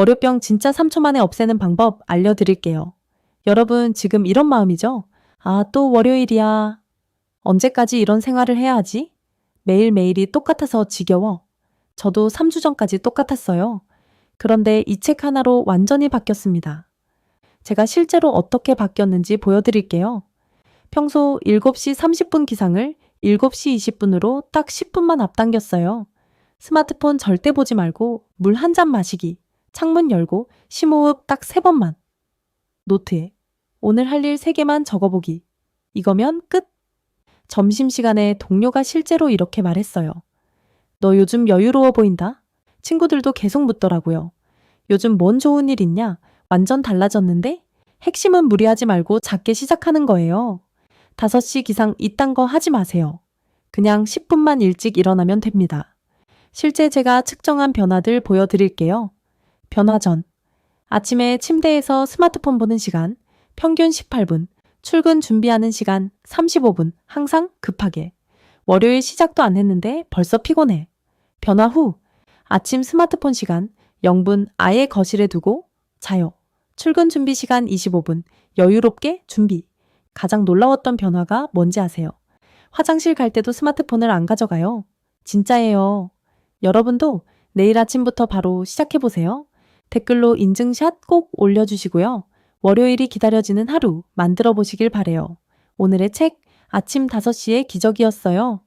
월요병 진짜 3초 만에 없애는 방법 알려드릴게요. 여러분 지금 이런 마음이죠? 아, 또 월요일이야. 언제까지 이런 생활을 해야 하지? 매일매일이 똑같아서 지겨워. 저도 3주 전까지 똑같았어요. 그런데 이 책 하나로 완전히 바뀌었습니다. 제가 실제로 어떻게 바뀌었는지 보여드릴게요. 평소 7시 30분 기상을 7시 20분으로 딱 10분만 앞당겼어요. 스마트폰 절대 보지 말고 물 한 잔 마시기, 창문 열고 심호흡 딱 3번만. 노트에 오늘 할일 3개만 적어보기. 이거면 끝. 점심시간에 동료가 실제로 이렇게 말했어요. 너 요즘 여유로워 보인다? 친구들도 계속 묻더라고요. 요즘 뭔 좋은 일 있냐? 완전 달라졌는데? 핵심은 무리하지 말고 작게 시작하는 거예요. 5시 기상 이딴 거 하지 마세요. 그냥 10분만 일찍 일어나면 됩니다. 실제 제가 측정한 변화들 보여드릴게요. 변화 전. 아침에 침대에서 스마트폰 보는 시간, 평균 18분, 출근 준비하는 시간 35분, 항상 급하게. 월요일 시작도 안 했는데 벌써 피곤해. 변화 후, 아침 스마트폰 시간 0분 아예 거실에 두고 자요. 출근 준비 시간 25분, 여유롭게 준비. 가장 놀라웠던 변화가 뭔지 아세요? 화장실 갈 때도 스마트폰을 안 가져가요. 진짜예요. 여러분도 내일 아침부터 바로 시작해보세요. 댓글로 인증샷 꼭 올려주시고요. 월요일이 기다려지는 하루 만들어 보시길 바래요. 오늘의 책 아침 5시의 기적이었어요.